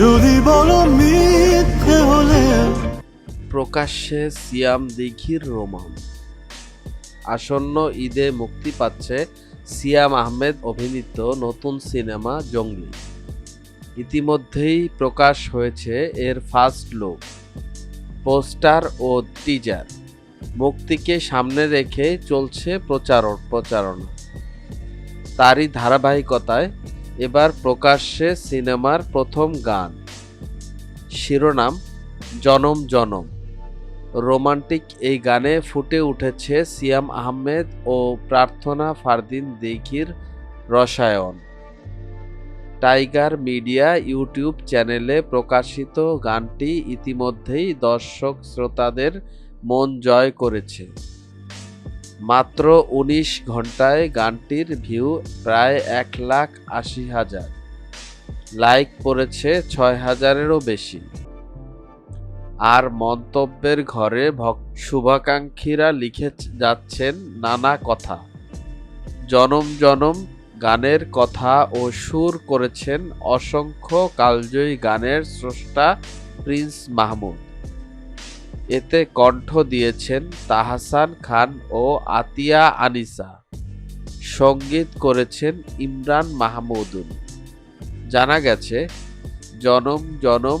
যদি বলো মিথ্যে হলে। প্রকাশ্যে সিয়াম দিঘির রোমান আসন্ন ঈদে মুক্তি পাচ্ছে সিয়াম আহমেদ অভিনীত নতুন সিনেমা জঙ্গলি। ইতিমধ্যেই প্রকাশ হয়েছে এর ফার্স্ট লুক। পোস্টার ও টিজার। মুক্তিকে সামনে রেখে চলছে প্রচার প্রচারণা তারই ধারাবাহিকতায় এবার প্রকাশ্যে সিনেমার প্রথম গান। শিরোনাম, জনম জনম। রোমান্টিক এই গানে ফুটে উঠেছে সিয়াম আহমেদ ও প্রার্থনা ফারদিন দিঘির রসায়ন। টাইগার মিডিয়া ইউটিউব চ্যানেলে প্রকাশিত গানটি ইতিমধ্যেই দর্শক শ্রোতাদের মন জয় করেছে। মাত্র উনিশ ঘন্টায় গানটির ভিউ প্রায় এক লাখ আশি হাজার। লাইক পড়েছে ছয় হাজারেরও বেশি। আর মন্তব্যের ঘরে ভক- শুভাকাঙ্ক্ষীরা লিখে যাচ্ছেন নানা কথা। জনম জনম গানের কথা ও সুর করেছেন অসংখ্য কালজয়ী গানের স্রষ্টা প্রিন্স মাহমুদ। এতে কণ্ঠ দিয়েছেন তাহসান খান ও আতিয়া আনিসা। সংগীত করেছেন ইমরান মাহমুদুল। জানা গেছে, জনম জনম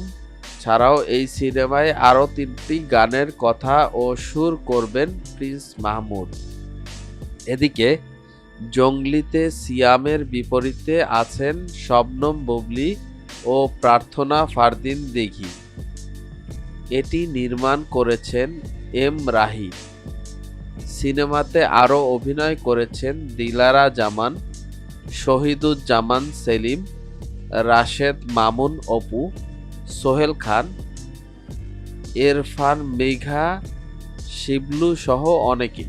ছাড়াও এই সিনেমায় আরও তিনটি গানের কথা ও সুর করবেন প্রিন্স মাহমুদ। এদিকে, জঙ্গলিতে সিয়ামের বিপরীতে আছেন শবনম বুবলি ও প্রার্থনা ফারদিন দিঘি এটি নির্মাণ করেছেন এম রাহি। সিনেমাতে আরও অভিনয় করেছেন দিলারা জামান, শহীদুজ্জামান সেলিম, রাশেদ মামুন অপু, সোহেল খান, এরফান মেঘা, শিবলু সহ অনেকে।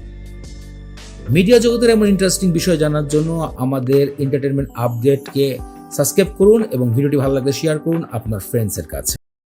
মিডিয়া জগতের এমন ইন্টারেস্টিং বিষয় জানার জন্য আমাদের এন্টারটেনমেন্ট আপডেটকে সাবস্ক্রাইব করুন এবং ভিডিওটি ভালো লাগলে শেয়ার করুন আপনার ফ্রেন্ডসের কাছে।